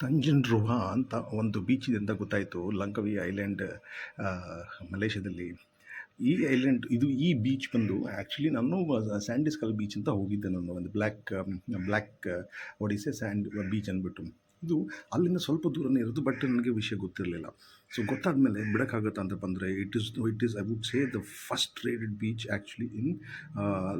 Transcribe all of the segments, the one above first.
ತಂಜನ್ರುವಾ ಅಂತ ಒಂದು ಬೀಚ್ ಇದೆ ಅಂತ ಗೊತ್ತಾಯಿತು. ಲಂಕವಿ ಐಲ್ಯಾಂಡ್ ಮಲೇಷ್ಯಾದಲ್ಲಿ. ಈ ಐಲ್ಯಾಂಡ್, ಇದು ಈ ಬೀಚ್ ಬಂದು ಆ್ಯಕ್ಚುಲಿ ನಾನು ಸ್ಯಾಂಡಿಸ್ಕಲ್ ಬೀಚ್ ಅಂತ ಹೋಗಿದ್ದೆ ನಾನು, ಒಂದು ಬ್ಲ್ಯಾಕ್ ಬ್ಲ್ಯಾಕ್ ಒಡಿಸೆ ಸ್ಯಾಂಡ್ ಬೀಚ್ ಅಂದ್ಬಿಟ್ಟು ಇದು ಅಲ್ಲಿಂದ ಸ್ವಲ್ಪ ದೂರನೇ ಇರೋದು, ಬಟ್ ನನಗೆ ವಿಷಯ ಗೊತ್ತಿರಲಿಲ್ಲ. ಸೊ ಗೊತ್ತಾದಮೇಲೆ ಬಿಡೋಕ್ಕಾಗತ್ತಾ ಅಂತ ಬಂದರೆ it is it is I would say the first rated beach actually in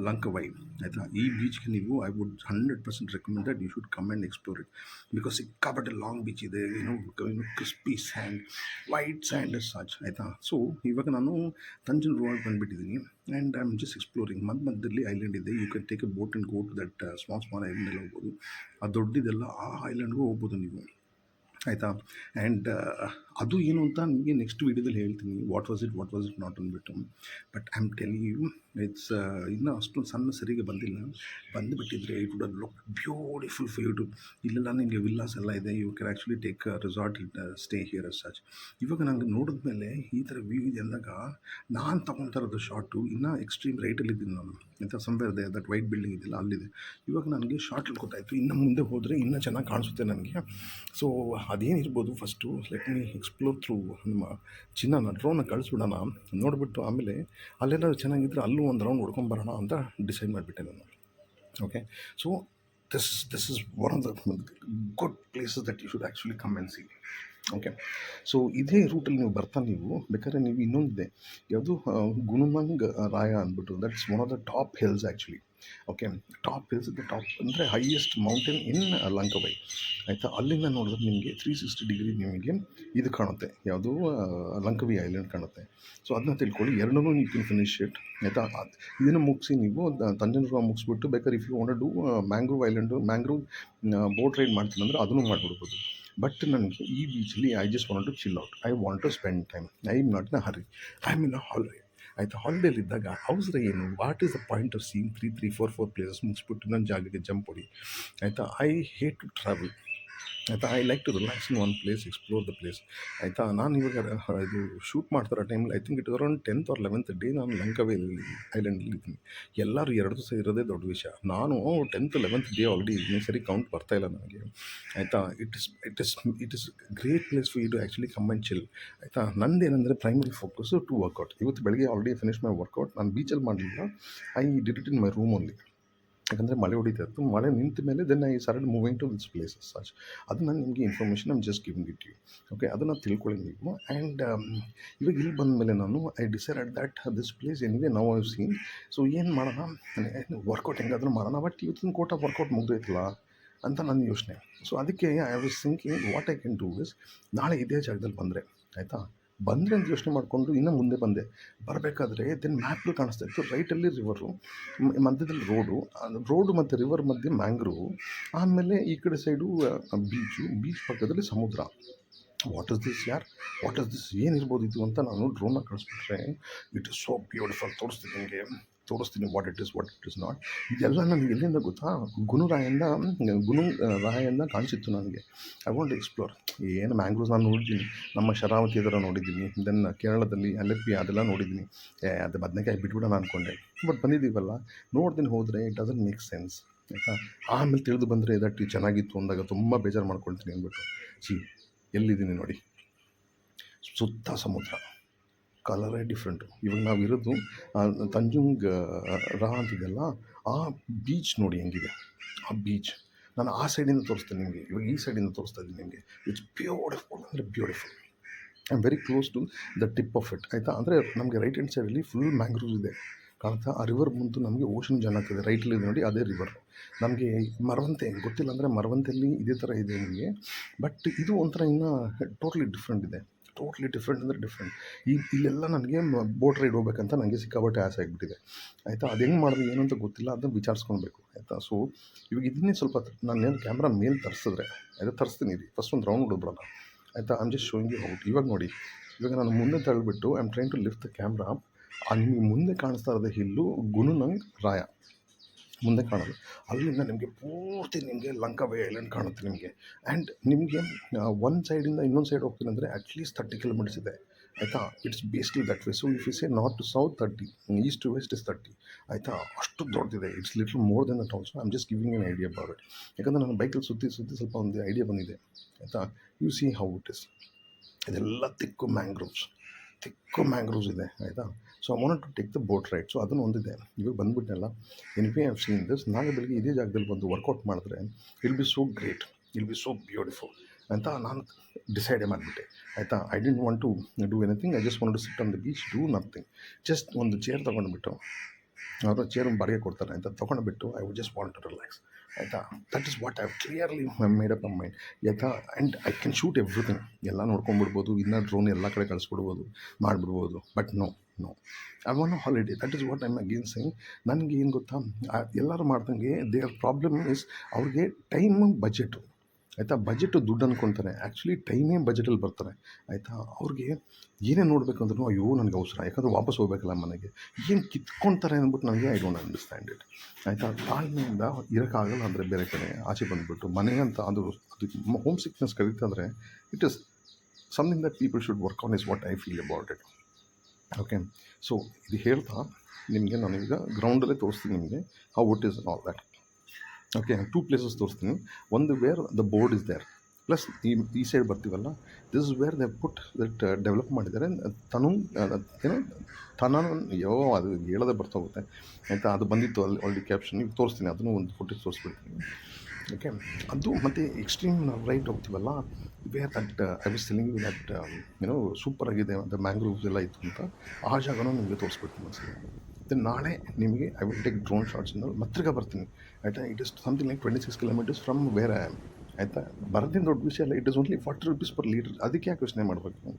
Langkawi ಆಯಿತಾ? ಈ ಬೀಚ್ಗೆ ನೀವು I would hundred percent recommend that you should come and explore it because ಸಿಕ್ಕಾಪಟ್ಟೆ ಲಾಂಗ್ ಬೀಚ್ ಇದೆ ಏನೋ ಏನು crispy sand white sand such ಆಯಿತಾ? So ಇವಾಗ ನಾನು Tanjung Rhu ಬಂದುಬಿಟ್ಟಿದ್ದೀನಿ and I am just exploring ಮಧ್ಯ ಮಧ್ಯದಲ್ಲಿ ಐಲ್ಯಾಂಡ್ ಇದೆ you can take a boat and go to that small small island ಹೋಗ್ಬೋದು. ಆ ದೊಡ್ಡದೆಲ್ಲ ಆ ಐಲ್ಯಾಂಡ್ಗೂ ಹೋಗ್ಬೋದು ನೀವು. ಆಯಿತಾ? ಆ್ಯಂಡ್ ಅದು ಏನು ಅಂತ ನಿಮಗೆ ನೆಕ್ಸ್ಟ್ ವೀಡಿಯೋದಲ್ಲಿ ಹೇಳ್ತೀನಿ. What was it what was it not ಅಂದ್ಬಿಟ್ಟು. But I am telling you it's ಇನ್ನೂ ಅಷ್ಟೊಂದು ಸಣ್ಣ ಸರಿಗೆ ಬಂದಿಲ್ಲ. ಬಂದುಬಿಟ್ಟಿದ್ರೆ it would look beautiful for you to ಇಲ್ಲೆಲ್ಲ ನಿಮಗೆ ವಿಲ್ಲಾಸ್ ಎಲ್ಲ ಇದೆ you can actually take resort stay here as such ಇವಾಗ ನಂಗೆ ನೋಡಿದ್ಮೇಲೆ ಈ ಥರ ವ್ಯೂ ಇದೆ ಅಂದಾಗ ನಾನು ತೊಗೊತಾ ಇರೋದು ಶಾರ್ಟು ಇನ್ನೂ ಎಕ್ಸ್ಟ್ರೀಮ್ ರೈಟಲ್ಲಿದ್ದೀನಿ ನಾನು. ಎಂಥ ಸಂವೇರ್ ಇದೆ ದಟ್ ವೈಟ್ ಬಿಲ್ಡಿಂಗ್ ಇದೆಯಲ್ಲ ಅಲ್ಲಿದೆ. ಇವಾಗ ನನಗೆ ಶಾರ್ಟ್ ಗೊತ್ತಾಯಿತು, ಇನ್ನು ಮುಂದೆ ಹೋದರೆ ಇನ್ನೂ ಚೆನ್ನಾಗಿ ಕಾಣಿಸುತ್ತೆ ನನಗೆ. So ಅದೇನಿರ್ಬೋದು first let me explore through ನಮ್ಮ ಚಿನ್ನ ಡ್ರೋನ ಕಳಿಸ್ಬಿಡೋಣ. ನೋಡಿಬಿಟ್ಟು ಆಮೇಲೆ ಅಲ್ಲೆಲ್ಲ ಚೆನ್ನಾಗಿದ್ದರೆ ಅಲ್ಲೂ ಒಂದು ರೌಂಡ್ ಹೊಡ್ಕೊಂಬರೋಣ ಅಂತ ಡಿಸೈಡ್ ಮಾಡಿಬಿಟ್ಟೆ ನಾನು. Okay so this this is one of the good places that you should actually come and see okay so ಇದೇ ರೂಟಲ್ಲಿ ನೀವು ಬರ್ತಾ ನೀವು, ಬೇಕಾದ್ರೆ ನೀವು ಇನ್ನೊಂದಿದೆ. ಯಾವುದು ಗುನುಮಂಗ್ ರಾಯ ಅಂದ್ಬಿಟ್ಟು that's one of the top hills actually okay top hills the top ಅಂದರೆ ಹೈಯೆಸ್ಟ್ ಮೌಂಟೇನ್ ಇನ್ ಲಂಕವೈ ಆಯಿತಾ? ಅಲ್ಲಿಂದ ನೋಡಿದ್ರೆ ನಿಮಗೆ ತ್ರೀ ಸಿಕ್ಸ್ಟಿ ಡಿಗ್ರಿ ನಿಮಗೆ ಇದು ಕಾಣುತ್ತೆ. ಯಾವುದು ಲಂಕವಿ ಐಲ್ಯಾಂಡ್ ಕಾಣುತ್ತೆ. ಸೊ ಅದನ್ನ ತಿಳ್ಕೊಳ್ಳಿ. ಎರಡನ್ನೂ ನೀವು ಕ್ಯಾನ್ ಫಿನಿಶ್ ಇಟ್ ಆಯಿತಾ? ಇದನ್ನು ಮುಗಿಸಿ ನೀವು ತಂಜನೂರು ಮುಗಿಸ್ಬಿಟ್ಟು, ಬೇಕಾದ್ರೆ if you want do mangrove island mangrove boat ride ಮಾಡ್ತೀನಿ ಅಂದರೆ ಅದನ್ನು ಮಾಡಿಬಿಡ್ಬೋದು. ಬಟ್ ನನಗೆ ಈ ಬೀಚಲ್ಲಿ I just want to chill out I want to spend time I am not a hurry I am in a holiday ಇದ್ದಾಗ ಹೌಸ್ ರೈ ಏನು? What is the point of seen three three four four places ಮುಗಿಸ್ಬಿಟ್ಟು ನನ್ನ ಜಾಗಕ್ಕೆ jump ಹೊಡಿ? ಆಯಿತಾ? I hate to travel ಆಯಿತಾ? I like to relax in one place explore the place ಆಯಿತಾ? ನಾನು ಇವಾಗ ಇದು ಶೂಟ್ ಮಾಡ್ತಾರೋ ಟೈಮಲ್ಲಿ I think it around tenth or eleventh day ನಾನು ಲಂಕಾವೇ ಐಲ್ಯಾಂಡಲ್ಲಿ ಇದ್ದೀನಿ. ಎಲ್ಲರೂ ಎರಡು ದಿವಸ ಇರೋದೇ ದೊಡ್ಡ ವಿಷಯ. ನಾನು ಟೆಂತ್ ಲೆವೆಂತ್ ಡೇ ಆಲ್ರೆಡಿ ಇದ್ದೀನಿ. ಸರಿ ಕೌಂಟ್ ಬರ್ತಾ ಇಲ್ಲ ನನಗೆ. ಆಯಿತಾ? It is it is it is great place ಫು ಇದು ಆ್ಯಕ್ಚುಲಿ ಆ್ಯಂಡ್ ಚಿಲ್ ಆಯಿತಾ? ನಂದೇನೆಂದರೆ ಪ್ರೈಮರಿ ಫೋಕಸ್ಸು ಟು ವರ್ಕೌಟ್ ಇವತ್ತು ಬೆಳಗ್ಗೆ ಆಲ್ರೆಡಿ ಫಿನಿಶ್ ಮೈ ವರ್ಕೌಟ್ ನಾನು ಬೀಚಲ್ಲಿ ಮಾಡಲಿಲ್ಲ. I did it in my room only ಯಾಕಂದರೆ ಮಳೆ ಹೊಡಿತಾ ಇತ್ತು. ಮಳೆ ನಿಂತ ಮೇಲೆ then I started moving to this places such ಅದು ನಾನು ನಿಮಗೆ information I'm just giving it you okay ಅದನ್ನು ತಿಳ್ಕೊಳ್ಳಿ ನೀವು. ಆ್ಯಂಡ್ ಇವಾಗ ಇಲ್ಲಿ ಬಂದ ಮೇಲೆ ನಾನು I decided that this place ಏನಿದೆ ನಾವು ಐವ್ ಸೀನ್ ಸೊ ಏನು ಮಾಡೋಣ? ವರ್ಕೌಟ್ ಹೆಂಗಾದರೂ ಮಾಡೋಣ. ಬಟ್ ಇವತ್ತಿನ ಕೋಟ ವರ್ಕೌಟ್ ಮುಗ್ದೈತಲ್ಲ ಅಂತ ನನ್ನ ಯೋಚನೆ. ಸೊ ಅದಕ್ಕೆ I was thinking what I can do is ನಾಳೆ ಇದೇ ಜಾಗದಲ್ಲಿ ಬಂದರೆ, ಆಯಿತಾ? ಬಂದರೆ ಅಂತ ಯೋಚನೆ ಮಾಡಿಕೊಂಡು ಇನ್ನೂ ಮುಂದೆ ಬಂದೆ. ಬರಬೇಕಾದ್ರೆ ದೆನ್ ಮ್ಯಾಪ್ಲು ಕಾಣಿಸ್ತಾ ಇತ್ತು. ರೈಟಲ್ಲಿ ರಿವರು ಮಧ್ಯದಲ್ಲಿ ರೋಡು ರೋಡು ಮತ್ತು ರಿವರ್ ಮಧ್ಯೆ ಮ್ಯಾಂಗ್ರೂವ್ ಆಮೇಲೆ ಈ ಕಡೆ ಸೈಡು ಬೀಚು ಬೀಚ್ ಪಕ್ಕದಲ್ಲಿ ಸಮುದ್ರ. ವಾಟ್ ಇಸ್ ದಿಸ್ ಯಾರ್ ವಾಟ್ ಇಸ್ ದಿಸ್ ಏನಿರ್ಬೋದು ಇದು ಅಂತ ನಾನು ಡ್ರೋನ್ ಕಳಿಸ್ಬಿಟ್ರೆ ಇಟ್ ಇಸ್ ಸೋ ಬ್ಯೂಟಿಫುಲ್ ತೋರಿಸ್ತೀನಿ ನಿಮಗೆ ತೋರಿಸ್ತೀನಿ what it is what it is not ಇದೆಲ್ಲ ನನಗೆ ಎಲ್ಲಿಂದ ಗೊತ್ತಾ? ಗುನುರಾಯಿಂದ ಗುನು ರಾಯಿಂದ ಕಾಣಿಸಿತ್ತು ನನಗೆ. ಐ ವಾಂಟ್ ಎಕ್ಸ್ಪ್ಲೋರ್ ಏನು ಮ್ಯಾಂಗ್ರೋಸ್ ನಾನು ನೋಡಿದ್ದೀನಿ. ನಮ್ಮ ಶರಾವತಿ ಅದರ ನೋಡಿದ್ದೀನಿ. ದೆನ್ ಕೇರಳದಲ್ಲಿ ಅಲೆಪ್ಪಿ ಅದೆಲ್ಲ ನೋಡಿದ್ದೀನಿ. ಅದು ಬದನೆಕಾಯಿ ಬಿಟ್ಬಿಡೋಣ ಅಂದ್ಕೊಂಡೆ ಬಟ್ ಬಂದಿದ್ದೀವಲ್ಲ? ನೋಡ್ತೀನಿ ಹೋದರೆ ಇಟ್ ಡಸನ್ ಮೇಕ್ ಸೆನ್ಸ್ ಆಯಿತಾ? ಆಮೇಲೆ ತಿಳಿದು ಬಂದರೆ ದಟ್ ಚೆನ್ನಾಗಿತ್ತು ಅಂದಾಗ ತುಂಬ ಬೇಜಾರು ಮಾಡ್ಕೊಳ್ತೀನಿ ಅಂದ್ಬಿಟ್ಟು. ಸಿ ಎಲ್ಲಿದ್ದೀನಿ ನೋಡಿ? ಸುತ್ತ ಸಮುದ್ರ. ಕಲರೇ ಡಿಫ್ರೆಂಟು ಇವಾಗ ನಾವು ಇರೋದು ತಂಜುಂಗ್ ರಾ ಅಂತಿದೆಯಲ್ಲ ಆ ಬೀಚ್ ನೋಡಿ ಹೆಂಗಿದೆ. ಆ ಬೀಚ್ ನಾನು ಆ ಸೈಡಿಂದ ತೋರಿಸ್ತೀನಿ ನಿಮಗೆ. ಇವಾಗ ಈ ಸೈಡಿಂದ ತೋರಿಸ್ತಾ ಇದ್ದೀನಿ ನಿಮಗೆ. ಇಟ್ಸ್ ಬ್ಯೂಟಿಫುಲ್ ಅಂದರೆ beautiful I am very close to the tip of it ಆಯಿತಾ? ಅಂದರೆ ನಮಗೆ ರೈಟ್ ಹ್ಯಾಂಡ್ ಸೈಡಲ್ಲಿ ಫುಲ್ ಮ್ಯಾಂಗ್ರೂವ್ಸ್ ಇದೆ. ಕಾಣ್ತಾ? ಆ ರಿವರ್ ಬಂತು, ನಮಗೆ ಓಷನ್ ಜನ ಆಗ್ತದೆ. ರೈಟಲ್ಲಿ ನೋಡಿ, ಅದೇ ರಿವರ್ ನಮಗೆ ಮರವಂತೆ, ಗೊತ್ತಿಲ್ಲ ಅಂದರೆ ಮರವಂತೆಯಲ್ಲಿ ಇದೇ ಥರ ಇದೆ ನಿಮಗೆ. ಬಟ್ ಇದು ಒಂಥರ ಇನ್ನೂ ಟೋಟ್ಲಿ ಡಿಫ್ರೆಂಟ್ ಇದೆ. ಟೋಟ್ಲಿ ಡಿಫ್ರೆಂಟ್ ಅಂದರೆ ಡಿಫ್ರೆಂಟ್ ಈ, ಇಲ್ಲೆಲ್ಲ ನನಗೆ ಬೋಟ್ ರೈಡ್ ಹೋಗ್ಬೇಕಂತ ನನಗೆ ಸಿಕ್ಕಾಪಟ್ಟೆ ಆಸೆ ಆಗಿಬಿಟ್ಟಿದೆ. ಆಯಿತಾ? ಅದು ಹೆಂಗೆ ಮಾಡೋದು ಏನು ಅಂತ ಗೊತ್ತಿಲ್ಲ, ಅದನ್ನ ವಿಚಾರಿಸ್ಕೊಳ್ಬೇಕು, ಆಯಿತಾ? ಸೊ ಇವಾಗ ಇದನ್ನೇ ಸ್ವಲ್ಪ ನಾನೇನು ಕ್ಯಾಮ್ರಾ ಮೇಲೆ ತರಿಸಿದ್ರೆ, ಆಯಿತಾ? ತರಿಸ್ತೀನಿ ರೀ ಫಸ್ಟ್ ಒಂದು ರೌಂಡ್ ಹೊಡ್ಬಿಡೋಣ ಆಯಿತಾ? Am just showing you out ಇವಾಗ ನೋಡಿ. ಇವಾಗ ನಾನು ಮುಂದೆ ತಳ್ಳಿಬಿಟ್ಟು I am trying to lift the camera ನಿಮಗೆ ಮುಂದೆ ಕಾಣಿಸ್ತಾ ಇರೋದು ಹಿಲ್ಲು ಗುನುನಂಗ್ ರಾಯ. ಮುಂದೆ ಕಾಣೋದು. ಅಲ್ಲಿಂದ ನಿಮಗೆ ಪೂರ್ತಿ ನಿಮಗೆ ಲಂಕಾ ಐಲ್ಯಾಂಡ್ ಕಾಣುತ್ತೆ ನಿಮಗೆ. ಆ್ಯಂಡ್ ನಿಮಗೆ ಒಂದು ಸೈಡಿಂದ ಇನ್ನೊಂದು ಸೈಡ್ ಹೋಗ್ತೀನಿ ಅಂದರೆ ಅಟ್ಲೀಸ್ಟ್ ತರ್ಟಿ ಕಿಲೋಮೀಟರ್ಸ್ ಇದೆ. ಆಯಿತಾ? It's basically that way so if is a north to south thirty east to west is thirty ಆಯಿತಾ? ಅಷ್ಟು ದೊಡ್ಡದಿದೆ. It's little more than that also I'm just giving an idea about it ಯಾಕಂದರೆ ನನ್ನ ಬೈಕಲ್ಲಿ ಸುತ್ತಿ ಸುತ್ತಿ ಸ್ವಲ್ಪ ಒಂದು ಐಡಿಯಾ ಬಂದಿದೆ. ಆಯಿತಾ? You see how it is ಇದೆಲ್ಲ ತಿಕ್ಕು ಮ್ಯಾಂಗ್ರೋವ್ಸ್ ತಿಕ್ಕು ಮ್ಯಾಂಗ್ರೋವ್ಸ್ ಇದೆ, ಆಯಿತಾ? So I want to take the boat ride so ಅದನ್ನು ಒಂದಿದೆ. ಇವಾಗ ಬಂದುಬಿಟ್ಟೆಲ್ಲ ಎನ್ ಪಿ ಹ್ಯಾವ್ ಸೀನ್ ದಿಸ್ ನಾಳೆ ಬೆಳಿಗ್ಗೆ ಇದೇ ಜಾಗದಲ್ಲಿ ಬಂದು ವರ್ಕೌಟ್ ಮಾಡಿದ್ರೆ will be so great will be so beautiful ಅಂತ ನಾನು ಡಿಸೈಡೇ ಮಾಡಿಬಿಟ್ಟೆ. ಆಯಿತಾ? I didn't want to do anything I just want to sit on the beach do nothing just ಒಂದು ಚೇರ್ ತೊಗೊಂಡ್ಬಿಟ್ಟು ಅವರು ಚೇರ್ ಬಾಡಿಗೆ ಕೊಡ್ತಾರೆ ಅಂತ ತೊಗೊಂಡ್ಬಿಟ್ಟು I would just want to relax ಆಯಿತಾ? That is what I clearly made up my mind ಯಾಕೆ and I can shoot everything ಎಲ್ಲ ನೋಡ್ಕೊಂಡ್ಬಿಡ್ಬೋದು. ಇನ್ನೂ ಡ್ರೋನ್ ಎಲ್ಲ ಕಡೆ ಕಳಿಸ್ಬಿಡ್ಬೋದು ಮಾಡಿಬಿಡ್ಬೋದು. But no no I want holiday that is what I'm again saying ನನಗೆ ಏನು ಗೊತ್ತಾ? ಎಲ್ಲರೂ ಮಾಡ್ದಂಗೆ ದೇರ್ ಪ್ರಾಬ್ಲಮ್ ಇಸ್ ಅವ್ರಿಗೆ ಟೈಮ್ ಬಜೆಟು ಆಯಿತಾ? ಬಜೆಟ್ ದುಡ್ಡು ಅಂದ್ಕೊಳ್ತಾರೆ ಆ್ಯಕ್ಚುಲಿ ಟೈಮೇ ಬಜೆಟಲ್ಲಿ ಬರ್ತಾರೆ. ಆಯಿತಾ? ಅವ್ರಿಗೆ ಏನೇ ನೋಡಬೇಕು ಅಂದ್ರೂ ಅಯ್ಯೋ ನನಗೆ ಅವಸರ. ಯಾಕಂದ್ರೆ ವಾಪಸ್ ಹೋಗ್ಬೇಕಲ್ಲ ಮನೆಗೆ. ಏನು ಕಿತ್ಕೊಳ್ತಾರೆ ಅಂದ್ಬಿಟ್ಟು ನನಗೆ ಐ ಡೋಂಟ್ ಅಂಡರ್ಸ್ಟ್ಯಾಂಡ್ ಇಟ್ ಆಯಿತಾ? ತಾಳ್ಮೆಯಿಂದ ಇರೋಕ್ಕಾಗಲ್ಲ ಅಂದರೆ ಬೇರೆ ಕಡೆ. ಆಚೆ ಬಂದುಬಿಟ್ಟು ಮನೆ ಅಂತ ಅದು ಅದು home sickness ಕರೀತಂದರೆ it is something that people should work on is what I feel about it okay so ಇದು ಹೇಳ್ತಾ ನಿಮಗೆ ನಾನೀಗ ಗ್ರೌಂಡಲ್ಲೇ ತೋರಿಸ್ತೀನಿ ನಿಮಗೆ how it is all that okay two places ತೋರಿಸ್ತೀನಿ ಒಂದು where the board is there plus ಈ ಈ side ಬರ್ತೀವಲ್ಲ? This is where they put that develop ಮಾಡಿದ್ದಾರೆ. ತನು ಏನೋ? ತನ ಯೋ ಅದು ಹೇಳೋದೇ ಬರ್ತಾ ಹೋಗುತ್ತೆ. ಆಯಿತಾ? ಅದು ಬಂದಿತ್ತು ಅಲ್ಲಿ ಒಳ್ಳೆ ಕ್ಯಾಪ್ಷನ್ ಈಗ ತೋರಿಸ್ತೀನಿ. ಅದನ್ನು ಒಂದು ಫುಟೇಜ್ ತೋರಿಸ್ಬಿಡ್ತೀನಿ. ಓಕೆ ಅದು ಮತ್ತು extreme right ಹೋಗ್ತೀವಲ್ಲ? Where that I was telling you that ಏನೋ ಸೂಪರ್ ಆಗಿದೆ. ಅಂತ ಮ್ಯಾಂಗ್ರೋವ್ಸ್ ಎಲ್ಲ ಇತ್ತು ಅಂತ. ಆ ಜಾಗನೂ ನಿಮಗೆ ತೋರಿಸ್ಬಿಡ್ತೀನಿ ಒಂದ್ಸಲ. ದೆನ್ ನಾಳೆ ನಿಮಗೆ I will take drone shorts ಅಂದ್ರೆ ಮತ್ತಿಗೆ ಬರ್ತೀನಿ. ಆಯಿತಾ? It is something like twenty six kilometres from where I am ಆಯಿತಾ? ಬರೋದೇನು ದೊಡ್ಡ ವಿಷಯ ಅಲ್ಲ it is only forty rupees per litre ಅದಕ್ಕೆ ಯಾಕೆ ಯೋಚನೆ ಮಾಡಬೇಕು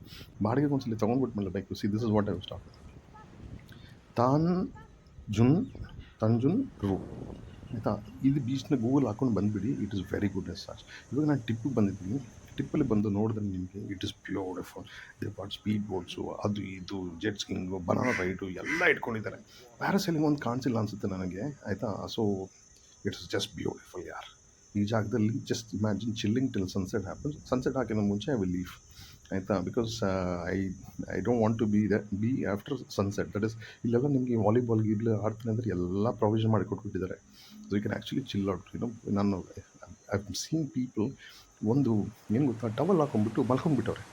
ಬಾಡಿಗೆ ಒಂದ್ಸಲಿ ತೊಗೊಂಡ್ಬಿಟ್ಮೇಲೆ bike see this is what I start Tanjung Tanjung Rhu. ಆಯಿತಾ? ಇದು ಬೀಚ್ನ ಗೂಗಲ್ ಹಾಕೊಂಡು ಬಂದುಬಿಡಿ it is very good as such ಇವಾಗ ನಾನು ಟಿಪ್ಪಿಗೆ ಬಂದಿದ್ದೀನಿ. ಟಿಪ್ಪಲ್ಲಿ ಬಂದು ನೋಡಿದ್ರೆ ನಿಮಗೆ it is beautiful they got speed boats ಅದು ಇದು ಜೆಟ್ ಸ್ಕಿಂಗು ಬನಾನಾ ರೈಡು ಎಲ್ಲ ಇಟ್ಕೊಂಡಿದ್ದಾರೆ. ಪ್ಯಾರಾಸೈಲಿಂಗ್ ಒಂದು ಕಾಣಿಸಿಲ್ಲ ಅನಿಸುತ್ತೆ ನನಗೆ, ಆಯಿತಾ? ಸೊ ಇಟ್ಸ್ ಜಸ್ಟ್ ಬ್ಯೂಟಿಫುಲ್ ಯಾರ್? ಈ ಜಾಗದಲ್ಲಿ just imagine chilling till sunset happen sunset ಹಾಕಿದ ಮುಂಚೆ ಐ ವಿಲ್ ಲೀವ್ ಆಯಿತಾ? Because I I don't want to be the be after sunset that is ಇಲ್ಲೆಲ್ಲ ನಿಮಗೆ ವಾಲಿಬಾಲ್ ಗೀಗ್ಲು ಆಡ್ತೀನಿ ಅಂದರೆ ಎಲ್ಲ ಪ್ರೊವಿಷನ್ ಮಾಡಿ ಕೊಟ್ಬಿಟ್ಟಿದ್ದಾರೆ. So you can actually chill out ನಾನು ಐ ಸೀನ್ ಪೀಪಲ್ ಒಂದು ಏನು ಗೊತ್ತಾ ಟವಲ್ ಹಾಕೊಂಡ್ಬಿಟ್ಟು ಮಲ್ಕೊಂಡ್ಬಿಟ್ಟವ್ರೆ.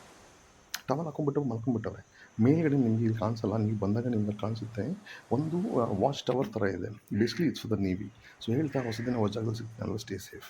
ಟವಲ್ ಹಾಕೊಂಡ್ಬಿಟ್ಟು ಮಲ್ಕೊಂಡ್ಬಿಟ್ಟವ್ರೆ. ಮೇಲ್ಗಡೆ ನಿಮಗೆ ಇಲ್ಲಿ ಕಾಣಿಸಲ್ಲ, ನೀವು ಬಂದಾಗ ನಿಮ್ಗೆ ಕಾಣಿಸುತ್ತೆ. ಒಂದು ವಾಚ್ ಟವರ್ ಥರ ಇದೆ. Basically it's the navy so ಹೇಳ್ತಾ ಹೊಸದಿನ ಹೊಸ ಜಾಗದಲ್ಲಿ ಸಿಗ್ತಾನಲ್ಲ ಸ್ಟೇ ಸೇಫ್